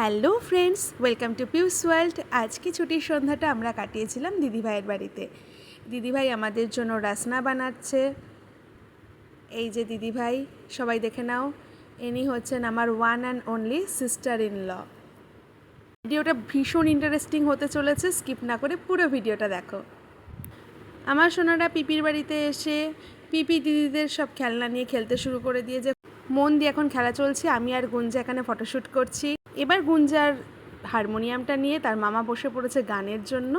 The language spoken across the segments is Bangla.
Hello friends, welcome to Piu's world. আজকে ছুটির সন্ধ্যাটা আমরা কাটিয়েছিলাম দিদিভাইয়ের বাড়িতে। দিদিভাই আমাদের জন্য রাসনা বানাচ্ছে। এই যে দিদিভাই, সবাই দেখে নাও, ইনি হচ্ছেন আমার one and only sister in law ভিডিওটা ভীষণ ইন্টারেস্টিং হতে চলেছে স্কিপ না করে পুরো ভিডিওটা দেখো। আমার সোনারা পিপির বাড়িতে এসে, পিপি দিদিদের সব খেলনা নিয়ে খেলতে শুরু করে দিয়েছে। মন দিয়ে এখন খেলা চলছে, আমি আর গুঞ্জা এখানে ফটোশ্যুট করছি। এবার গুঞ্জার হারমোনিয়ামটা নিয়ে তার মামা বসে পড়েছে গানের জন্য।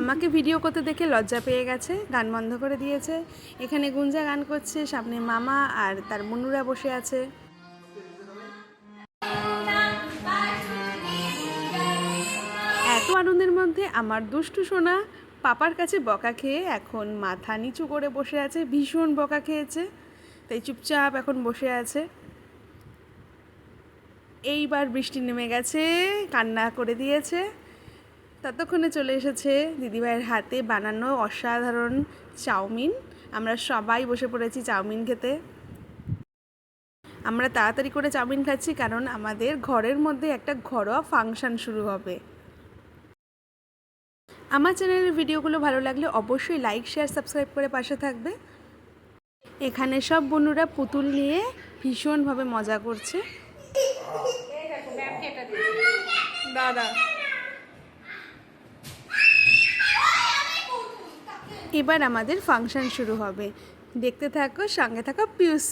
আমাকে ভিডিও করতে দেখে লজ্জা পেয়ে গেছে গান বন্ধ করে দিয়েছে। এখানে গুঞ্জা গান করছে সামনে মামা আর তার মনুরা বসে আছে। এত আনন্দের মধ্যে আমার দুষ্টু সোনা পাপার কাছে বকা খেয়ে এখন মাথা নিচু করে বসে আছে, ভীষণ বকা খেয়েছে। তাই চুপচাপ এখন বসে আছে। এইবার বৃষ্টি নেমে গেছে, কান্না করে দিয়েছে। ততক্ষণে চলে এসেছে দিদিভাইয়ের হাতে বানানো অসাধারণ চাউমিন। আমরা সবাই বসে পড়েছি চাউমিন খেতে। আমরা তাড়াতাড়ি করে চাউমিন খাচ্ছি কারণ আমাদের ঘরের মধ্যে একটা ঘরোয়া ফাংশন শুরু হবে। আমার চ্যানেলের ভিডিওগুলো ভালো লাগলে অবশ্যই লাইক শেয়ার সাবস্ক্রাইব করে পাশে থাকবে। এখানে সব বন্ধুরা পুতুল নিয়ে ভীষণভাবে মজা করছে। দাদা। এবার আমাদের ফাংশন শুরু হবে। দেখতে থাকো, সঙ্গে থাকো পিউস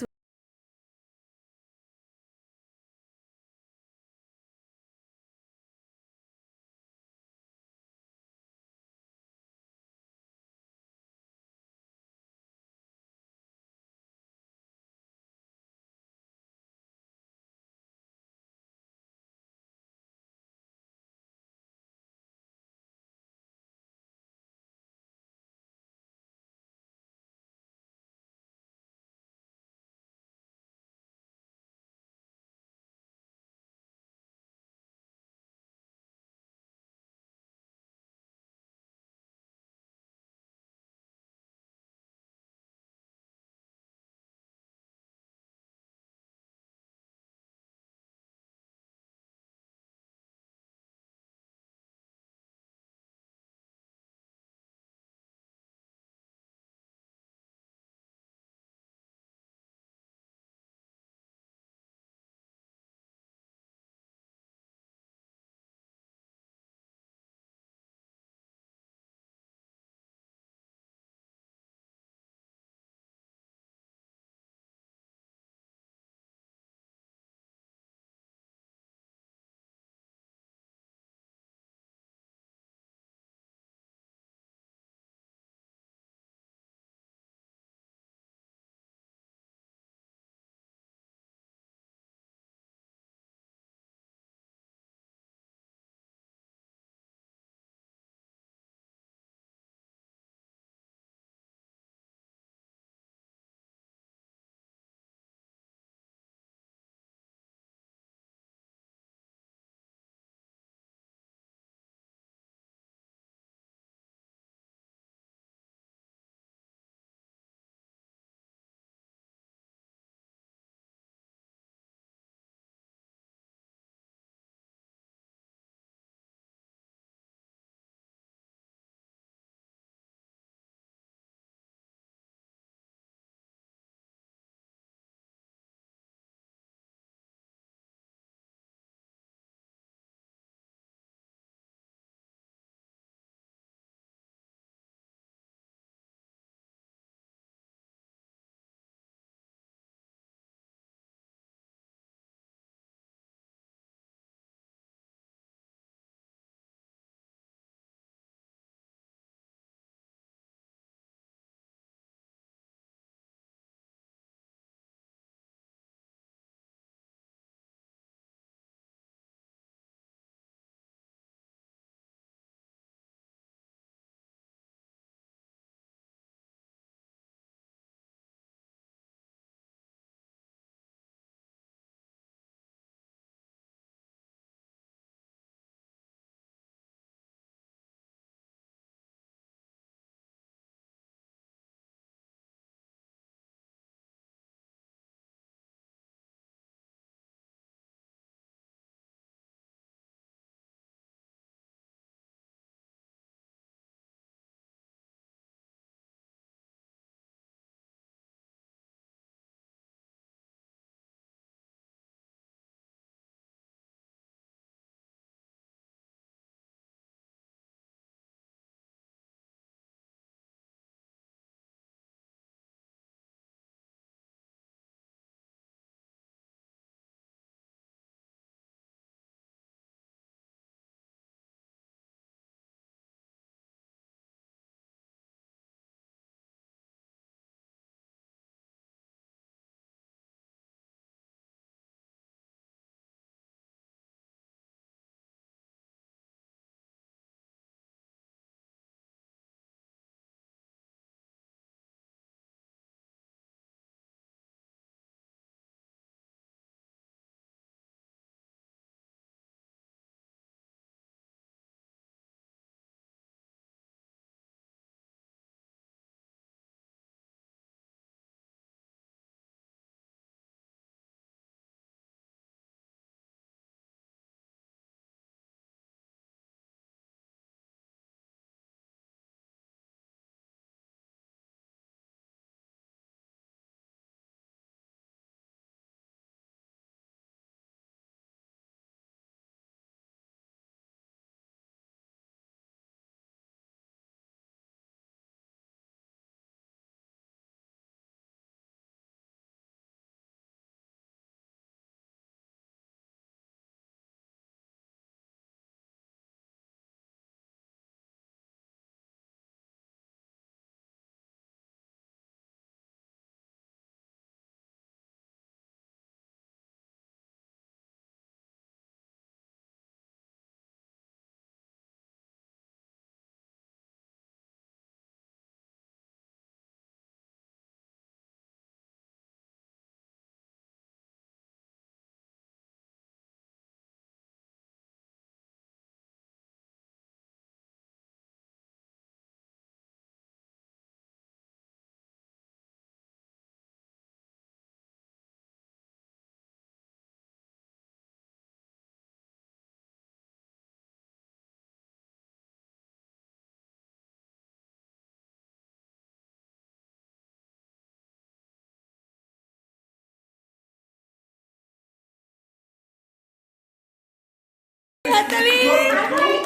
Natalie.